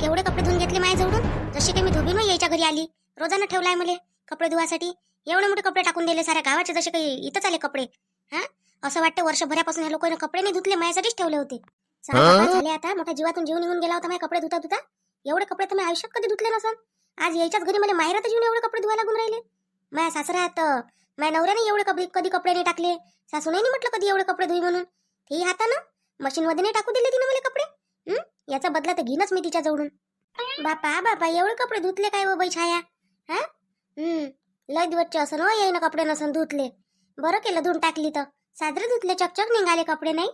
केवढे कपडे धुवून घेतले माझ्या जवळून? जसे काही मी धुबीन मग यायच्या घरी आली. रोजानं ठेवलाय मला कपडे धुवासाठी. एवढे मोठे कपडे टाकून दिले साऱ्या गावाचे जसे काही इथंच आले कपडे. हा? असं वाटतं वर्षभरापासून या लोकांनी कपडे नाही धुतले माझ्यासाठीच ठेवले होते. झाले आता मोठ्या जीवातून जीव निघून गेला होता माझे कपडे धुता धुता. एवढे कपडे तर मी आयुष्यात कधी धुतले नसन. आज यायच्याच घरी मला माहेरात येऊन एवढे कपडे धुवायला लागून राहिले. माझ्या सासऱ्यात माझ्या नवऱ्याने एवढे कपडे कधी कपडे नाही टाकले. सासूने नाही म्हटलं कधी एवढे कपडे धुई म्हणून. तेही हातानं मशीनमध्ये नाही टाकू दिले तिने मला कपडे? याचा बदला तर घेणच मी तिच्या जवळून बापा बापा एवढे कपडे धुतले काय व बाई छाया? हा? हम्म लय दिवसचे असं हो येईन कपडे नसून धुतले. बरं केलं धुवून टाकली तर. साजरे धुतले चकचक निघाले कपडे नाही.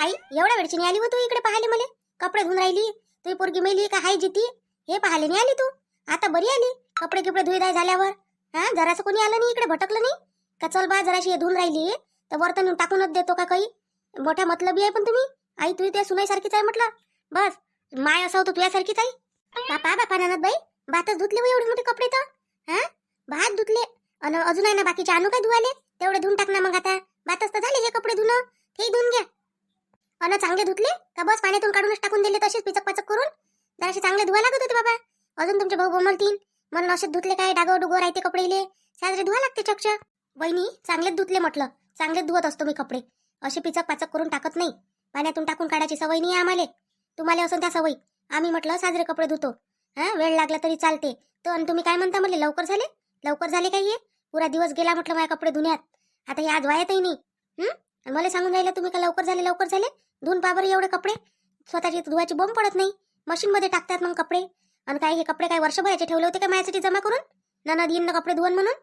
आई एवढ्या वेळची नाही आली हो तू इकडे पाहिले मले? कपडे धुवून राहिली? तुझी पोरगी मेली का हाय जिती? हे पाहिले नाही आली तू? आता बरी आली? कपडे किपडे धुईदाय झाल्यावर? हा जरासं कोणी आलं नाही इकडे भटकलं नाही? का चल बा जराशी हे धुवून राहिली. तर वर्तन टाकूनच देतो का काही? मोठ्या मतलबी आहे पण तुम्ही? आई तुझी त्या सुनाईसारखीच आहे म्हटलं? बस माय असं होतं तुझ्यासारखीच आई. बापा बापा नानात बाई भातच धुतले हो एवढे मोठे कपडे तर. हा? भात धुतले. अन अजून आहे ना बाकीचे आणू काय धुवाले तेवढे धुवून टाक ना मग आता. भातच तर झाले हे कपडे धुणं. हे धुवून घ्या. अन चांगले धुतले? का बस पाण्यातून काढूनच टाकून दिले तसेच पिचक पाचक करून जराशे चांगले धुवा लागत होते बाबा. अजून तुमचे भाऊ बोमलतील. म्हणून असेच धुतले काय डागो डुगो राहते कपडेले साजरे धुवा लागते चकचक. वहिनी चांगलेच धुतले म्हटलं. चांगलेच धुवत असतो मी कपडे. असे पिचक पाचक करून टाकत नाही. पाण्यातून टाकून काढायची सवय नाही आम्हाला. तुम्हाला असं त्या सवय. आम्ही म्हटलं साजरे कपडे धुतो. हा वेळ लागला तरी चालते. तर आणि तुम्ही काय म्हणता म्हटले लवकर झाले? लवकर झाले काय हे? पुरा दिवस गेला म्हटलं माझ्या कपडे धुण्यात. आता हे आज वायातही नाही. आणि मला सांगून राहिलं तुम्ही का लवकर झाले लवकर झाले? धुवून पाबर एवढे कपडे? स्वतःची धुवाची बोंब पडत नाही. मशीनमध्ये टाकतात मग कपडे. आणि काय हे कपडे काय वर्षभराचे ठेवले होते का माझ्यासाठी जमा करून? ननद येईन ना कपडे धुवन म्हणून?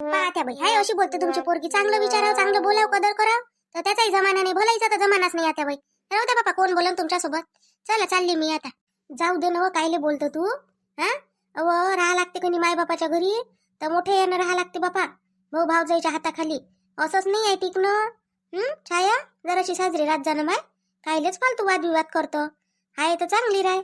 पाहत्या बाई हाय अशी बोलते तुमची पोरगी. चांगलं विचारावं चांगलं बोलाव कदर कराव. तर त्याचाही जमाना नाही. भलाईचा तर जमानाच नाही आता बाई. राहू द्या बापा कोण बोलन तुमच्यासोबत? चला चालली मी आता. जाऊ दे ना कायले बोलतो तू? हा? अव राहा लागते कणी माय बापाच्या घरी? तर मोठे यानं राहा लागते बापा. भाऊ भावजाईच्या हाताखाली. असंच नाही आहे टिकणं हं? छाया जराशी साजरी रात जाणं माय कायलेच फालतू वादविवाद करतो. हाय तर चांगली राय.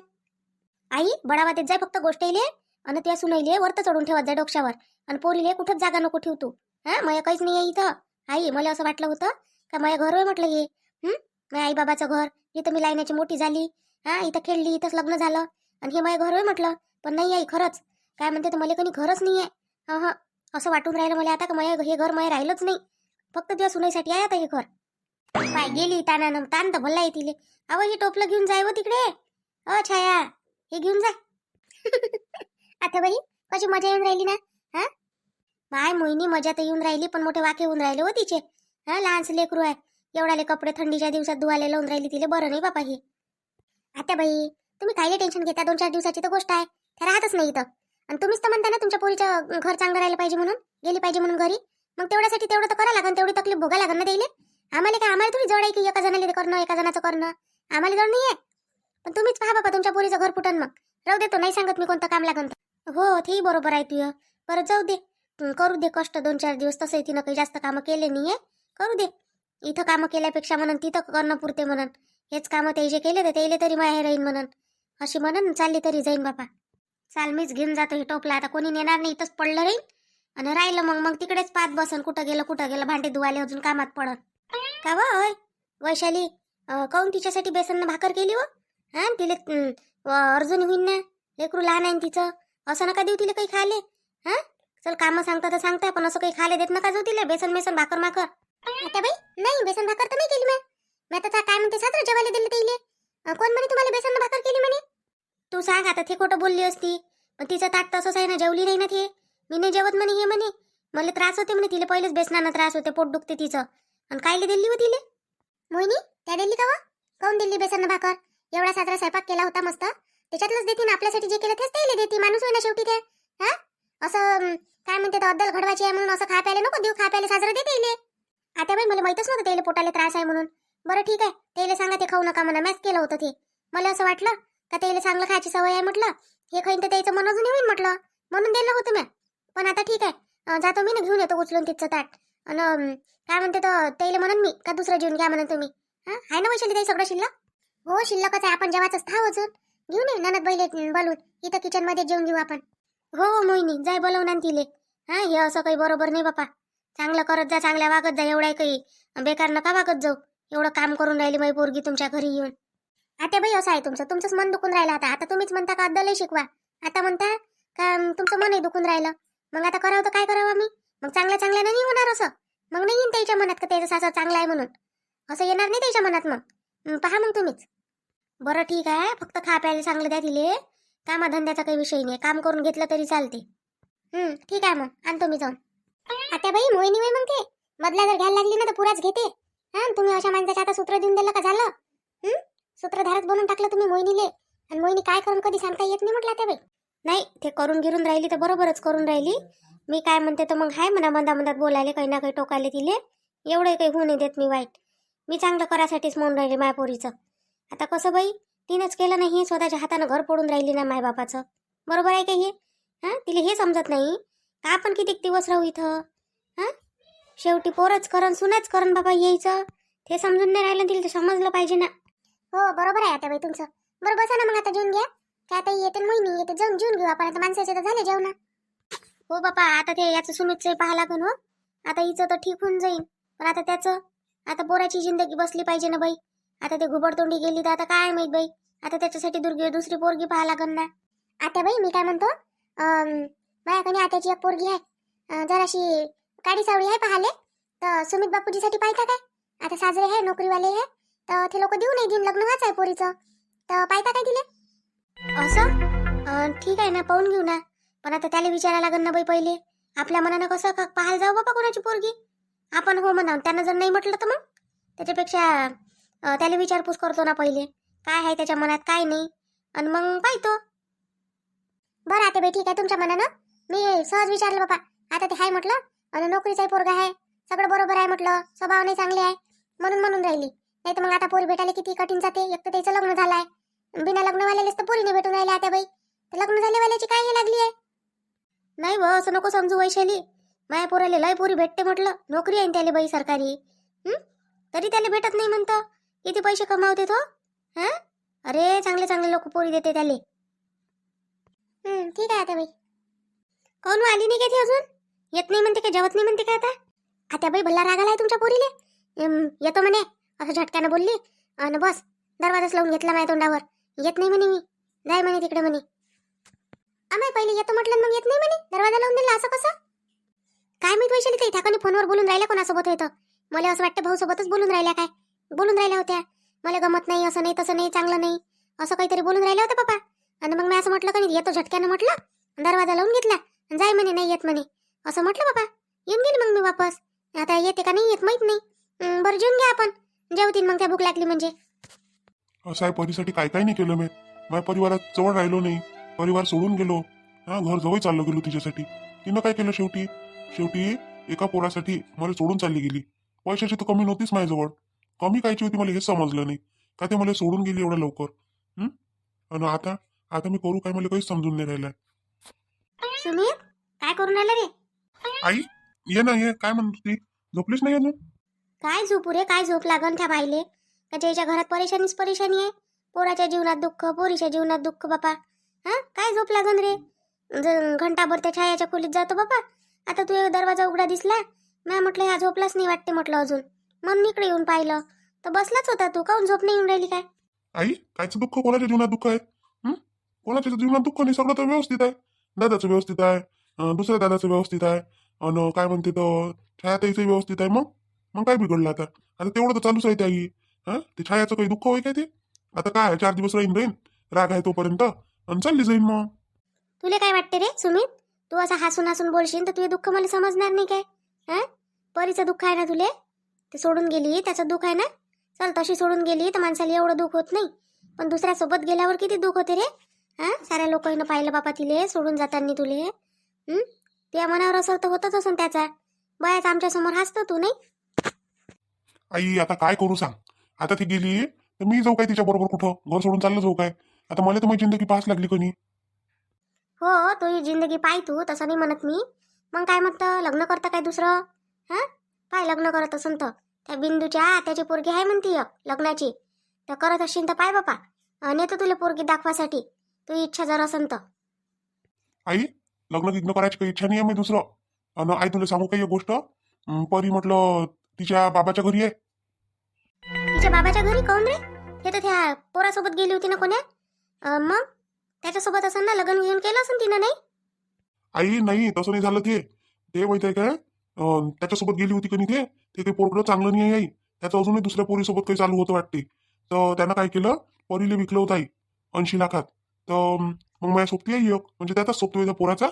आई बडावा देत जाय फक्त गोष्ट येले आणि त्या सुनैले वरत चढून ठेवत जाय डोक्यावर. आणि पोरीले कुठंच जागा नको ठेवतो हा? मया काहीच नाही आहे इथं. आई मला असं वाटलं होतं का माझ्या घर आहे म्हटलं हे? हं? माझ्या आई बाबाचं घर इथं मी लायण्याची मोठी झाली. हा इथं खेळली इथंच लग्न झालं. आणि हे माझं घर होय म्हटलं पण नाही आई खरंच. काय म्हणते तर मला कधी घरच नाही आहे हा हा असं वाटून राहिलं मला आता का माझ्या हे घर माझ्या राहिलंच नाही. फक्त दिवस सुनाईसाठी आहे आता हे घर. पाय गेली तानानं तान तर भल्ला तिले. अव हे टोपलं घेऊन जाय व तिकडे. अ छाया हे घेऊन जा. आता बाई कशी मजा येऊन राहिली ना? हा? माय मोहिनी मजा तर येऊन राहिली पण मोठे वाके होऊन राहिले हो तिचे. हा लहानसे लेकरू आहे. एवढाले कपडे थंडीच्या दिवसात धुवायला लावून राहिली तिले बरं नाही बापा हे. आता बाई तुम्ही काही टेन्शन घेता? दोन चार दिवसाची तर गोष्ट आहे. त्या राहतच नाही इथं. आणि तुम्हीच तर म्हणता ना तुमच्या पोरीचं घर चांगलं राहिलं पाहिजे म्हणून गेली पाहिजे म्हणून घरी. मग तेवढ्यासाठी तेवढं तर करा लागन तेवढी तकलीफ भोगा लागन ना द्यायले आम्हाला काय आम्हाला थोडी जड आहे की एका जणाला ते करणं एका जणाचं करणं? आम्हाला जड नाही आहे पण तुम्हीच पहा बाबा तुमच्या पोरीचं घर फुटन मग. राहू देतो नाही सांगत मी कोणतं काम लागन हो तेही बरोबर आहे तुझं. परत जाऊ दे. करू दे कष्ट दोन चार दिवस तसं तिनं काही जास्त कामं केले नाही आहे करू दे. इथं कामं केल्यापेक्षा म्हणून तिथं करणं पुरते म्हणून. हेच कामं ते जे केले त्याले तरी माहेर राहीन म्हणून. अशी म्हणून चालली तरी जाईन बापा. चाल मीच घेऊन जातो हे टोपला. आता कोणी नेणार नाही इथंच पडलं राहील आणि राहिलं मग मग तिकडेच पाच बसन कुठं गेलं कुठं गेलं भांडे धुवाले अजून कामात पडत का होय? वैशाली अं, काहून तिच्यासाठी बेसन भाकर केली व? हा तिले अर्जुन होईन ना? लेकरू लहान आहे तिचं. असं नका देऊ तिला काही खाले हा? चल कामं सांगता तर सांगता पण असं काही खाले देत नका जाऊ तिला. बेसन बेसन भाकर माकर. आता बाई नाही बेसन भाकर तर नाही केली मी मी आता काय म्हणते साजरा जेवायला दिलं तिले कोण म्हणे तुम्हाला बेसन भाकर केली म्हणे? तू सांग आता ते खोटं बोलली असती. पण तिचं ताट तसंच आहे ना जेवली नाही ना ते. मी नाही जेवत म्हणे हे म्हणे. मला त्रास होते म्हणे तिला पहिलेच बेसनानं त्रास होते पोट दुखते तिचं. आणि कायले दिली हो तिले? मोहिनी त्या दिली का वा? काऊन दिली बेसन भाकर? एवढा साजरा स्वयंपाक केला होता मस्त. त्याच्यातलंच देते ना आपल्यासाठी जे केलं तेच त्याला देते. माणूस होईना शेवटी ते. हा? असं काय म्हणते अद्दल घडवायची आहे म्हणून असं खा प्यायला नको देऊ खा प्यायला साजरं देते इले. आता बाई मला माहितच नव्हतं त्याला पोटाला त्रास आहे म्हणून. बरं ठीक आहे त्याला सांगा ते खाऊ नका म्हणा मॅच केलं होतं ते. मला असं वाटलं का त्याला चांगलं खायची सवय आहे म्हटलं? हे खाईन तर त्याचं मन अजून होईन म्हटलं. म्हणून दिलं होतं मी. पण आता ठीक आहे. अं, जातो मी ना घेऊन येतो उचलून तिथचं ताट. आणि काय म्हणते तर त्याला म्हणून मी का दुसरं घेऊन घ्या म्हणून तुम्ही. हा? आहे ना वैशाली ताई सगळं शिल्लक? हो शिल्लकच आहे आपण जेवायचंच थाव अजून. घेऊन ये ननद बैले बोलून. इथं किचनमध्ये जेवून घेऊ आपण. हो हो मोहिनी जाय बोलवून आण तिले. हा हे असं काही बरोबर नाही बापा. चांगलं करत जा चांगल्या वागत जा एवढं काही बेकार नका वागत जाऊ. एवढं काम करून राहिली माझी पोरगी तुमच्या घरी येऊन. आता बाई असं आहे तुमचं. तुमचंच मन दुखून राहिलं आता. आता तुम्हीच म्हणता का अद्दलही शिकवा. आता म्हणता का तुमचं मनही दुखून राहिलं. मग आता करावं तर काय करावं आम्ही? मग चांगल्या चांगल्यानं नाही होणार असं. मग नाही येईन त्याच्या मनात का त्याचं सासर चांगला आहे म्हणून? असं येणार नाही त्याच्या मनात मग. पहा मग तुम्हीच. बरं ठीक आहे. फक्त खा प्यायला चांगलं द्या तिले. कामाधंद्याचा काही विषय नाही काम करून घेतलं तरी चालते. ठीक आहे मग. आणतो मी जाऊन. आता बाई मोहिनी वय मग ते. बदला जर घ्यायला लागली ना तर पुराच घेते. हा तुम्ही अशा माणसाच्या आता सूत्र देऊन दिलं का झालं? हं? सूत्रधारच बनवून टाकलं तुम्ही मोहिनीले. आणि मोहिनी काय करून कधी सांगता येत नाही म्हटलं आता बाई. नाही ते करून घेऊन राहिली तर बरोबरच करून राहिली. मी काय म्हणते तर मग हाय म्हणा मंदा मंदात बोलायले काही ना काही टोकायले तिले. एवढं काही होऊ नाही देत मी वाईट. मी चांगलं करासाठीच म्हणून राहिले मायापोरीचं आता कसं बाई तिनंच केलं नाही स्वतःच्या हातानं घर पडून राहिली ना मायबापाचं. बरोबर आहे का हे? हां तिला हे समजत नाही. का आपण किती दिवस राहू इथं? हां? शेवटी पोरच करण सुनाच करण बाबा यायचं. ते समजून नाही राहिलं तिला ते समजलं पाहिजे ना. हो बरोबर आहे आता बाई तुमचं. बरं बसा ना मग आता जेवून घ्या. काय आता येते मोहिनी येते जाऊन जेवून घेऊ आपण. आता माणसाचे तर झाले जेवण. हो बापा आता ते याचं सुमितचं पाहा लागेल हो. आता हिचं तर ठीक होऊन जाईल पण आता त्याचं आता पोराची जिंदगी बसली पाहिजे ना बाई. आता ते घुबडतोंडी गेली तर आता काय माहीत बाई. आता त्याच्यासाठी दुर्गी दुसरी पोरगी पाहा लागन ना. आता बाई मी काय म्हणतो माझ्याकडे आत्याची एक पोरगी आहे. जराशी काडी सावळी आहे पाहाले. तर सुमित बापूजीसाठी पाहता काय? आता साजरे आहे नोकरीवाले आहे. तर ते लोक देऊ नाही देईन लग्न व्हायचं आहे पोरीचं. तर पाहता काय दिले? असं? ठीक आहे ना पाहून घेऊ ना. पण आता त्याला विचारायला लागेल ना बाई पहिले. आपल्या मनानं कसं का पाहायला जाऊ बाबा कोणाची पोरगी? आपण हो म्हणा त्यांना जर नाही म्हटलं तर मग? त्याच्यापेक्षा त्याला विचारपूस करतो ना पहिले. काय आहे त्याच्या मनात काय नाही. आणि मग पाहतो. बरं आता बाई ठीक आहे. तुमच्या मनानं? मी सहज विचारलं बाबा आता ते आहे म्हटलं? आणि नोकरीचाही पोरगा आहे सगळं बरोबर आहे म्हटलं. स्वभाव नाही चांगले आहे म्हणून म्हणून राहिली. नाही तर मग आता पोरी भेटायला किती कठीण जाते. एक तर त्याचं लग्न झालं आहे बिना लग्नवाल्यालाच तर पोरीने भेटून राहिल्या आता बाई. तर लग्न झालेवाल्याची काय हे लागली आहे? नाही व असं नको समजू वैशाली माया पोराले लय पोरी भेटते म्हटलं. नोकरी आहे त्याला बाई सरकारी. तरी त्याला भेटत नाही म्हणतं. किती पैसे कमावते तो? हा? अरे चांगले चांगले लोक पोरी देते त्याले. ठीक आहे आता बाई. काऊन हो आली नाही का ती अजून? येत नाही म्हणते का जेवत नाही म्हणते का आता? आता बाई भल्ला राग आलाय तुमच्या पोरीले. येतो म्हणे असं झटक्यानं बोलली. आणि बस दरवाजाच लावून घेतला माझ्या तोंडावर. येत नाही म्हणे मी. जाय म्हणे तिकडे म्हणे. आम्ही पहिले येतो म्हटलं मग येत नाही म्हणे? दरवाजा लावून दिला असं कसं? काय माहीत वैशाली ताई ठाकाने फोनवर बोलून राहिल्या कोणासोबत होतं मला असं वाटतं भाऊ सोबतच बोलून राहिल्या काय? बोलून राहिल्या होत्या. मला गमत नाही असं नाही तसं नाही चांगलं नाही. असं काहीतरी बोलून राहिल्या होत्या पप्पा. आणि मग मी असं म्हटलं का नाही येतो झटक्यानं म्हटलं. दरवाजा लावून घेतला. जाय म्हणे नाही येत म्हणे. असं म्हटलं बाबा येऊन गेली मग मी वापस. आता येते का नाही येत माहीत नाही. बरं जेवून घ्या आपण. जेवतीन मग त्या भूक लागली म्हणजे. असं परीसाठी काय काय नाही केलं मी. माझ्या परिवारात जवळ राहिलो नाही. परिवार सोडून गेलो. हा घर जवळ चाललो गेलो तिच्यासाठी. तिनं काय केलं शेवटी? शेवटी एका पोरासाठी मला सोडून चालली गेली. पैशाची तर कमी नव्हतीच माझ्याजवळ. कमी कायची होती मला हेच समजलं नाही. का ते मला सोडून गेली एवढ्या लवकर? आणि आता आता मी करू काय मला काहीच समजून नाही राहिलं सुमित काय करून राहिलं रे? आई ये ना ये. काय म्हणत ती झोपलीच नाही अजून? काय झोपू रे? काय झोप लागन त्या बाईले? का ज्याच्या घरात परेशानीच परेशानी आहे. पोराच्या जीवनात दुःख पोरीच्या जीवनात दुःख बापा. हा? काय झोप लागन रे? ज- घंटाभर त्या छायाच्या खोलीत जातो बापा. आता तू दरवाजा उघडा दिसला? मी म्हटलं ह्या झोपलाच नाही वाटते म्हटलं अजून. म्हणून इकडे येऊन पाहिलं. तर बसलाच होता तू. काऊन झोप नाही येऊन राहिली काय? आई कायचं दुःख कोणाच्या जीवनात दुःख आहे? हं? कोणाच्या जीवनात दुःख नाही? सगळं तर व्यवस्थित आहे. दादाचं व्यवस्थित आहे. अं, दुसऱ्या दादाचं व्यवस्थित आहे. आणि काय म्हणते तर छायाताईचं व्यवस्थित आहे. मग? मग काय बिघडलं आता? आता तेवढं तर चालूच आहे आई हा? ते छायाचं काही दुःख होय काय ते? आता काय चार दिवस राहीन राहीन राग आहे तोपर्यंत. आणि चालली जाईन मग. तुले काय वाटते रे सुमित? तू असं हसून हसून बोलशील तर तुझे दुःख मला समजणार नाही काय? हा? परीचं दुःख आहे ना तुले? ते सोडून गेली त्याचं दुःख आहे ना? चल तशी सोडून गेली तर माणसाला एवढं दुःख होत नाही. पण दुसऱ्यासोबत गेल्यावर किती दुःख होते रे? हा? साऱ्या लोकांना पाहिलं बापा तिले सोडून जाताना तुले. हं? तुझ्या मनावर असं तर होतच असं त्याचा. बयाच आमच्यासमोर हसतो तू नाही? आई आता काय करू सांग? आता ती गेली तर मी जाऊ काय तिच्या बरोबर कुठं? घर सोडून चाललं जाऊ काय? आता मला तर माझी जिंदगी पास लागली कोणी हो तुझी जिंदगी पाय तू तसं नाही म्हणत मी. मग काय म्हणतं? लग्न करता काय दुसरं? हा? पाय लग्न करत असन तर? त्या बिंदूच्या त्याची पोरगी आहे म्हणती लग्नाची. तर करत असशील तर पाय बापा. तर तुला पोरगी दाखवासाठी. तुझी इच्छा जर असन तर. आई लग्न गिग्न करायची काही इच्छा नाही आहे मी दुसरं. आणि आई तुला सांगू काही एक गोष्ट? अं, परी म्हटलं तिच्या बाबाच्या घरी आहे. तिच्या बाबाच्या घरी? काऊन रे? ते तर त्या पोरासोबत गेली होती ना कोण्या? अं, मग? त्याच्यासोबत असं ना लग्न घेऊन केलं असं तिनं नाही? आई नाही तसं नाही झालं ते. ते माहीत आहे काय? अं, त्याच्यासोबत गेली होती कधी ते? ते काही पोरकडं चांगलं नाही आहे आई. त्याचं अजूनही दुसऱ्या पोरीसोबत काही चालू होतं वाटते. तर त्यानं काय केलं? परीले विकलं होतं आई ऐंशी लाखात. तर मग माझ्या सोबती आई एक म्हणजे त्याचाच सोबतो त्या पोराचा.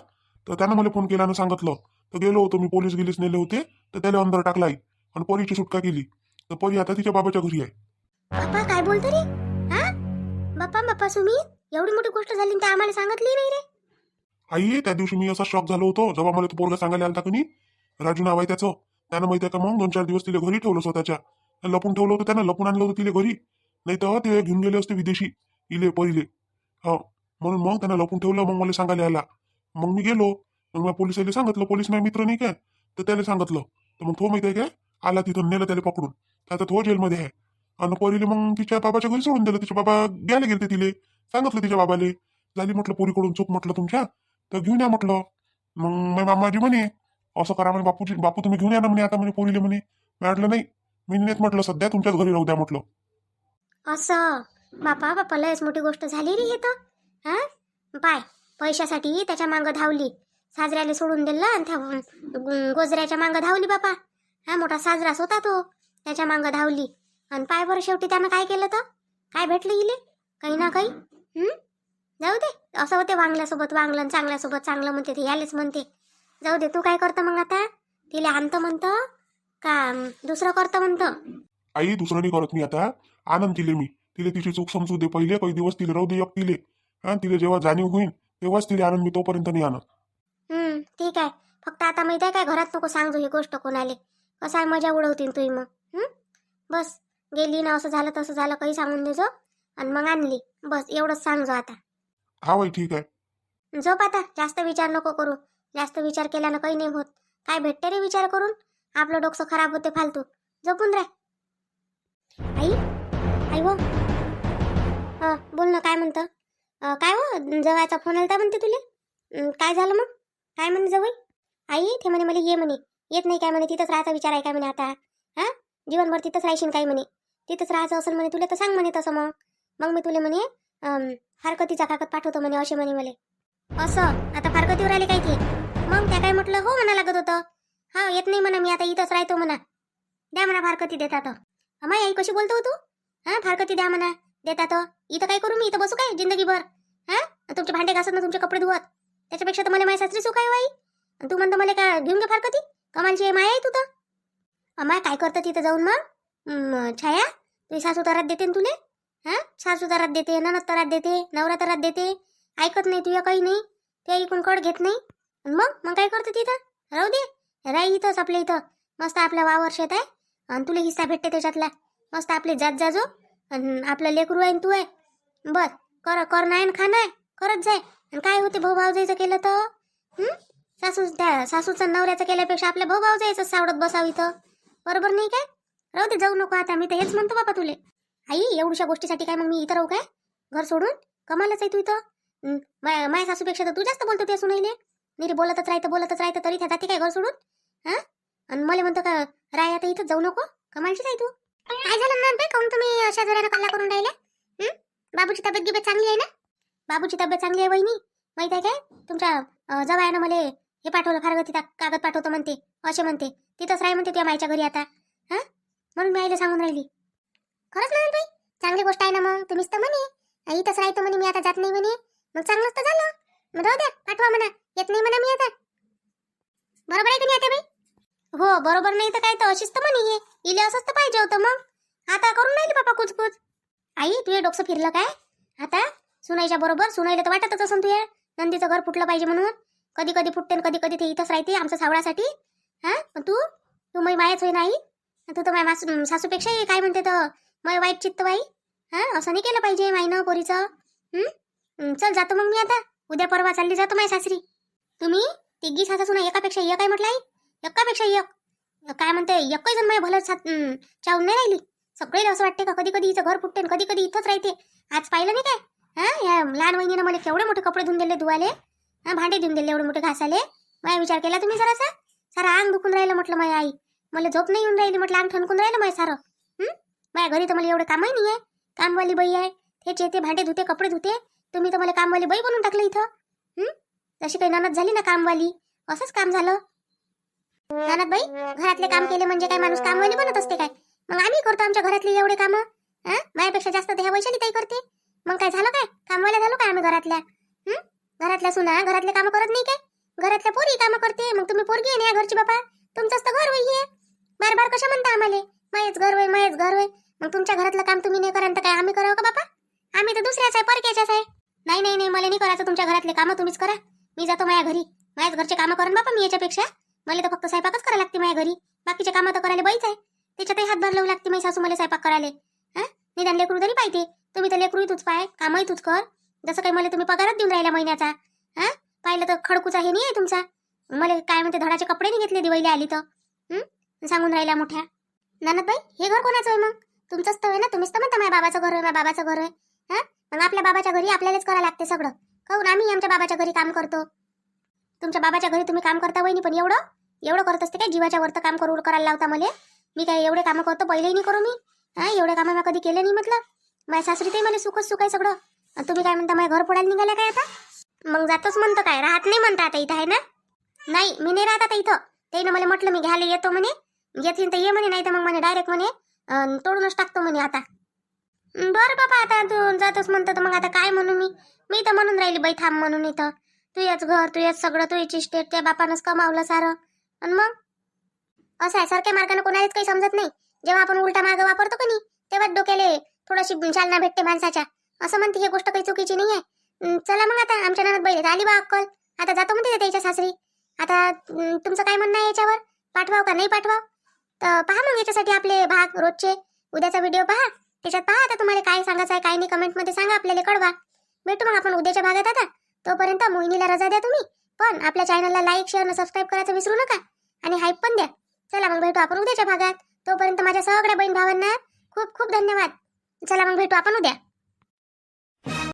तर त्यानं मला फोन केला आणि सांगितलं. तर गेलो होतो मी पोलीस गिलीस नेले होते. तर त्याला अंदर टाकला आई आणि परीची सुटका केली. तर परी आता तिच्या बाबाच्या घरी आहे. बाप्पा काय बोलतो रे? हा? बाप्पा बाप्पा सुमी एवढी मोठी गोष्ट झाली आणि ते आम्हाला सांगितली नाही रे. आई त्या दिवशी मी असा शॉक झालो होतो. जेव्हा मला तो पोरगा सांगायला आलता का राजू नाव आहे त्याचं. त्यानं माहिती आहे का मग? दोन चार दिवस तिला घरी ठेवलं स्वतःच्या. लपून ठेवलं होतं त्यानं. लपून आणलं होतं तिला घरी. नाही तर ते घेऊन गेले असते विदेशी. इले पहिले. हो म्हणून मग त्यांना लपून ठेवलं मग मला सांगायला आला मग मी गेलो मग मी पोलिसाला सांगितलं पोलीस माझ्या मित्र नाही काय? तर त्याला सांगितलं. तर मग तो माहिती आहे काय? आला तिथून नेलं त्याला पकडून. तर आता तो जेलमध्ये आहे. आणि पोरीले मग तिच्या बाबाच्या घरी सोडून दिलं. तिच्या बाबा घ्यायला गेले तिले. सांगितलं तिच्या बाबाले. झाली म्हटलं पोरीकडून चूक म्हटलं तुमच्या. तर घेऊन या म्हटलं. मग माझी मामाजी म्हणे असं करा म्हणे बापूजी. बापू तुम्ही घेऊन या ना म्हणे आता म्हणे पोरीले म्हणे. मी म्हटलं नाही. मी नेत म्हटलं सध्या. तुमच्याच घरी राहू द्या म्हटलं. असं? बापा बापा लयच मोठी गोष्ट झाली रे हे तर. हा? पाय पैशासाठी त्याच्या मागं धावली. साजऱ्याला सोडून दिलं आणि त्या गोजऱ्याच्या मागं धावली बापा. हा मोठा साजराच होता तो. त्याच्या मागं धावली. आणि पाय बरं शेवटी त्यानं काय केलं तर? काय भेटलं इले काही ना काही? जाऊ दे. असं होते वांगल्यासोबत वांगलं आणि चांगल्यासोबत चांगलं म्हणते ते. यालेच म्हणते. जाऊ दे तू काय करतं मग आता? तिला आणतं म्हणतं का दुसरं करतं म्हणतं? आई दुसरं नाही करत मी आता. आनंद तिले मी. तिले तिची चूक समजू दे. पहिले काही दिवस तिले राहू दे एक तिले हा तिले जेव्हा जाणीव होईल तेव्हाच तिले आनंद मी तोपर्यंत नाही आणत. हम्म ठीक आहे. फक्त आता माहिती आहे काय घरात नको सांगतो ही गोष्ट कोणाले? कसं आहे मजा उडवतील तुम्ही मग? हम्म बस गेली ना असं झालं तसं झालं काही सांगून देजो आणि मग आणली. बस एवढंच सांगजो आता. हा बाई ठीक आहे. झोप आता. जास्त विचार नको करू. जास्त विचार केल्यानं काही नाही होत. काय भेटते रे विचार करून? आपलं डोकं खराब होते फालतू. झोपून रे आई? आई हा? बोल ना काय म्हणतं? काय हो? जवायचा फोन आलता म्हणते तुले? काय झालं मग? काय म्हणे जवळ? आई ते म्हणे मला ये म्हणे. येत नाही काय म्हणे तिथंच राहायचा विचार आहे काय म्हणे आता? हां? जीवनभर तिथंच राहशील काय म्हणे? तिथंच राहायचं असेल म्हणे तुला तर सांग म्हणे तसं मग. मग मी तुला म्हणे हरकतीचा कागद पाठवतो म्हणे असे म्हणे मला. असं? आता फारकतीवर आले काय ते? मग त्या काय म्हटलं हो म्हणा लागत होतं. हा येत नाही म्हणा मी आता इथंच राहतो म्हणा. द्या म्हणा फारकती देतात. माय आई कशी बोलतो हो तू? हां फारकती द्या म्हणा. देतात हो. इथं काय करू मी? इथं बसू काय जिंदगीभर? हा? तुमचे भांडे घासत ना तुमचे कपडे धुवत. त्याच्यापेक्षा तर मला माझ्या सासरी सुख आहे वाई आणि तू म्हणतो मला का घेऊन घे फारकती? कमालची आहे माया आहे तू तर. अमाय काय करतं तिथं जाऊन मग? छाया तुझी सासू तरात देते ना तुले? हा? सासू तरात देते ननद तरात देते नवरा तरात देते. ऐकत नाही तुझ्या काही नाही. ते ऐकून कड घेत नाही. आणि मग? मग काय करते तिथं राहू दे. राही इथंच आपल्या इथं. मस्त आपला वावर शेत आहे. आणि तुला हिस्सा भेटते त्याच्यातला. मस्त आपले जात जाजो. आणि आपलं लेकरू आहे आणि तू आहे. बस कर कर नाही आणि खा नाही करत जाय. आणि काय होते भाऊ भाऊजायचं केलं तर? हं? सासू त्या सासूचं नवऱ्याचं केल्यापेक्षा आपल्या भाऊ भाऊजायचं सावडत बसावं इथं. बरोबर नाही काय? राहू दे जाऊ नको आता मी तर हेच म्हणतो बाबा तुले. आई एवढ्या गोष्टीसाठी काय मग मी इथं राहू काय? घर सोडून? कमालच आहे तू इथं. हं, माया माया सासूपेक्षा तर तू जास्त बोलतो त्या सुनाईले रे बोलतच राहतं बोलतच राहतं तरी त्या जाते काय घर सोडून? हां? आणि मला म्हणतो का राय आता इथं जाऊ नको? कमालचीच आहे तू. काय झालं ना काऊन तुम्ही अशा जोरानं कल्ला करून राहिले? बाबूची तब्येत गिबेत चांगली आहे ना? बाबूची तब्येत चांगली आहे वहिनी. माहीत आहे काय? तुमच्या अं, जवायानं मला हे पाठवलं फार तिथं कागद पाठवतो म्हणते असे म्हणते. तिथंच राही म्हणते तुझ्या मायच्या घरी आता. हा? म्हणून मी आईला सांगून राहिली. खरंच ना बाई चांगली गोष्ट आहे ना मग? तुम्हीच तर म्हणे. इथंच राहतो म्हणे मी आता जात नाही म्हणे. मग चांगलंच तर झालं. मग जाऊ द्या पाठवा म्हणा. येत नाही म्हणा मी आता. बरोबर आहे की नाही आता बाई? हो बरोबर नाही तर काय तर अशीच तर म्हणे इले असंच तर पाहिजे होतं मग. आता करून राहिली बापा कुचकुच आई तुझे डोकसं फिरलं काय? आता सुनाईच्या बरोबर सुनाईला तर वाटतच असून तुझ्या नंदीचं घर फुटलं पाहिजे म्हणून. कधी कधी फुटते कधी कधी ते इथंच राहते आमच्या सावळासाठी. हा? पण तू? तू मै मायाच होई नाही तू तर माझ्या मासू सासूपेक्षा काय म्हणते तर? मय वाईट चित्त बाई हा? असं नाही केलं पाहिजे माईनं पोरीचं. चल जातो मग मी आता. उद्या परवा चालली जातो माझ्या सासरी. तुम्ही? तिघी सासा सुना एकापेक्षा एक काय म्हटलं आई. एकापेक्षा एक. काय म्हणते एकही जण माझ्या भलं साथ चावून नाही राहिली. सगळे असं वाटते का कधी कधी हिचं घर फुटते कधी कधी इथंच राहते. आज पाहिलं नाही काय? हा या लहान वहिनीनं मला केवढे मोठे कपडे धुवून दिले धुवाले. हा भांडे धुवून दिले एवढे मोठे घासाले. माझा विचार केला तुम्ही जरासा? सारा अंग दुखून राहिलं म्हटलं माझ्या आई. मला झोप नाही येऊन राहिली म्हटलं अंग ठणकून राहिलं माझ्या सारं. हं? माझ्या घरी तर मला एवढं कामही नाही आहे. कामवाली बाई आहे. हेच येते भांडे धुते कपडे धुते तुम्ही तर मला कामवाली बाई बनवून टाकलं इथं. तशी काही ननद झाली ना कामवाली? असंच काम झालं. ननद बाई घरातले काम केले म्हणजे काय माणूस कामवाली बनत असते काय? मग आम्ही करतो आमच्या घरातले एवढे काम माझ्यापेक्षा जास्त ह्या वैशाली ताई करते. मग काय झालं काय? कामवाल्या झालो काय आम्ही घरातल्या? घरातल्या सुना घरातले काम करत नाही काय? घरातल्या पोरी काम करते. मग तुम्ही पोरगी आहे ना घरची बापा? तुमचंच तर घर आहे बार बार कशा म्हणता आम्हाला? मायच घर होय मायच घर होय मग तुमच्या घरातलं काम तुम्ही नाही कराल तर काय आम्ही करावं का बापा? आम्ही तर दुसऱ्याच आहे परक्याच्याच आहे. नाही नाही नाही मला नाही करायचं. तुमच्या घरातले कामं तुम्हीच करा. मी जातो माझ्या घरी. माझ्याच घरचे कामं करून बापा मी याच्यापेक्षा. मला तर फक्त स्वयंपाकच करायला लागते माझ्या घरी. बाकीचे कामं तर करायला बाईच आहे. त्याच्यातही हातभार लावू लागते माझी सासू मला स्वयंपाक करायला. हा? निदान लेकरू तरी पाहिजे. तुम्ही तर लेकरूही तूच पाय कामही तूच कर. जसं काही मला तुम्ही पगारच देऊन राहिला महिन्याचा. हा? पाहिलं तर खडकूचा हे नाही आहे तुमचा. मला काय म्हणते धडाचे कपडे नाही घेतले दिवाळीला आली तर. सांगून राहिला मोठ्या. नानदबाई हे घर कोणाचं आहे मग? तुमचंच तर आहे ना? तुम्हीच तर म्हणता माझ्या बाबाचं घर आहे माझ्या बाबाचं घर आहे. हा? मग आपल्या बाबाच्या घरी आपल्यालाच करावं लागते सगळं. कहून आम्ही आमच्या बाबाच्या घरी काम करतो. तुमच्या बाबाच्या घरी तुम्ही काम करता वहिनी पण एवढं? एवढं करत असते काय? जीवाच्या वरतं काम करू करायला लावता मला? मी काय एवढे कामं करतो पहिलेही नाही करू मी? हा एवढे कामं मी कधी केले नाही म्हटलं? माझ्या सासरी ते मला सुखच सुख आहे सगळं. आणि तुम्ही काय म्हणता माझ्या घर फोडायला निघाल्या काय आता? मग जातोच म्हणतो काय? राहत नाही म्हणता आता इथं आहे ना? नाही मी नाही राहत आता इथं. त्यानं मला म्हटलं मी घ्यायला येतो म्हणे. येतील तर ये म्हणे नाही तर मग म्हणे डायरेक्ट म्हणे तोडूनच टाकतो म्हणे आता. बरं बाबा आता तू जातोच म्हणतो तर मग आता काय म्हणू मी? मी तर म्हणून राहिली बाई थांब म्हणून इथं. तू याच घर तू याच सगळं तू याची स्टेट त्या बापानंच कमावलं सारं. आणि मग? असं आहे सारख्या मार्गाने कोणालाच काही समजत नाही. जेव्हा आपण उलटा मार्ग वापरतो का नाही तेव्हा डोक्याले थोडीशी चालना भेटते माणसाच्या. असं म्हणते ही गोष्ट काही चुकीची नाही आहे. चला मग आता आमच्या ननद बैल आली बा अक्कल. आता जातो म्हणते त्याच्या सासरी. आता तुमचं काय म्हणणं आहे याच्यावर? पाठवाव का नाही पाठवाव? तर पहा मग याच्यासाठी आपले भाग रोजचे. उद्याचा व्हिडिओ पहा. त्याच्यात पहा आता तुम्हाला काय सांगायचं आहे काय नाही कमेंटमध्ये सांगा आपल्याला कळवा. भेटू मग आपण उद्याच्या भागात आता. तोपर्यंत मोहिनीला रजा द्या तुम्ही. पण आपल्या चॅनलला लाईक शेअर आणि सबस्क्राईब करायचं विसरू नका. आणि हाईप पण द्या. चला मग भेटू आपण उद्याच्या भागात. तोपर्यंत माझ्या सगळ्या बहीण भावांना खूप खूप धन्यवाद. चला मग भेटू आपण उद्या.